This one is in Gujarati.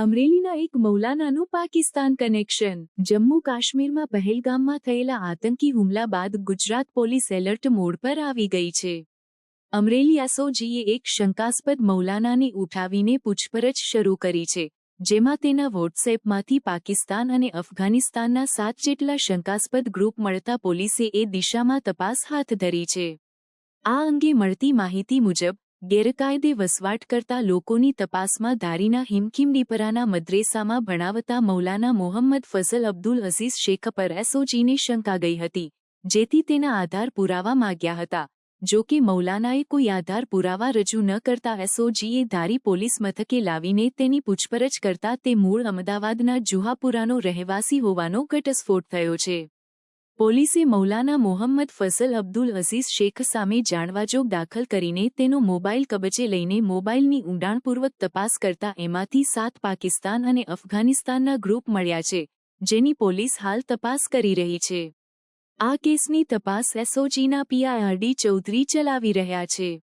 અમરેલીના એક મૌલાનાનું પાકિસ્તાન કનેક્શન. જમ્મુ કાશ્મીરમાં પહેલગામમાં થયેલા આતંકી હુમલા બાદ ગુજરાત પોલીસ એલર્ટ મોડ પર આવી ગઈ છે. અમરેલી એસઓજીએ એક શંકાસ્પદ મૌલાનાને ઉઠાવીને પૂછપરછ શરૂ કરી છે, જેમાં તેના વોટ્સએપમાંથી પાકિસ્તાન અને અફઘાનિસ્તાનના સાત જેટલા શંકાસ્પદ ગ્રુપ મળતા પોલીસે એ દિશામાં તપાસ હાથ ધરી છે. આ અંગે મળતી માહિતી મુજબ ગેરકાયદે વસવાટ કરતા લોકોની તપાસમાં ધારીના હિમખીમડીપરાના મદ્રેસામાં ભણાવતા મૌલાના મોહમ્મદ ફઝલ અબ્દુલ અઝીઝ શેખ પર એસઓજીને શંકા ગઈ હતી, જેથી તેના આધાર પુરાવા માગ્યા હતા. જો કે મૌલાનાએ કોઈ આધાર પુરાવા રજૂ ન કરતા એસઓજીએ ધારી પોલીસ મથકે લાવીને તેની પૂછપરછ કરતા તે મૂળ અમદાવાદના જુહાપુરાનો રહેવાસી હોવાનો ઘટસ્ફોટ થયો છે. પોલીસે મૌલાના મોહમ્મદ ફસલ અબ્દુલ અઝીઝ શેખ સામે જાણવાજોગ દાખલ કરીને તેનો મોબાઈલ કબજે લઈને મોબાઈલની ઊંડાણપૂર્વક તપાસ કરતા એમાંથી સાત પાકિસ્તાન અને અફઘાનિસ્તાનના ગ્રુપ મળ્યા છે, જેની પોલીસ હાલ તપાસ કરી રહી છે. આ કેસની તપાસ એસઓજીના પીઆઈઆરડી ચૌધરી ચલાવી રહ્યા છે.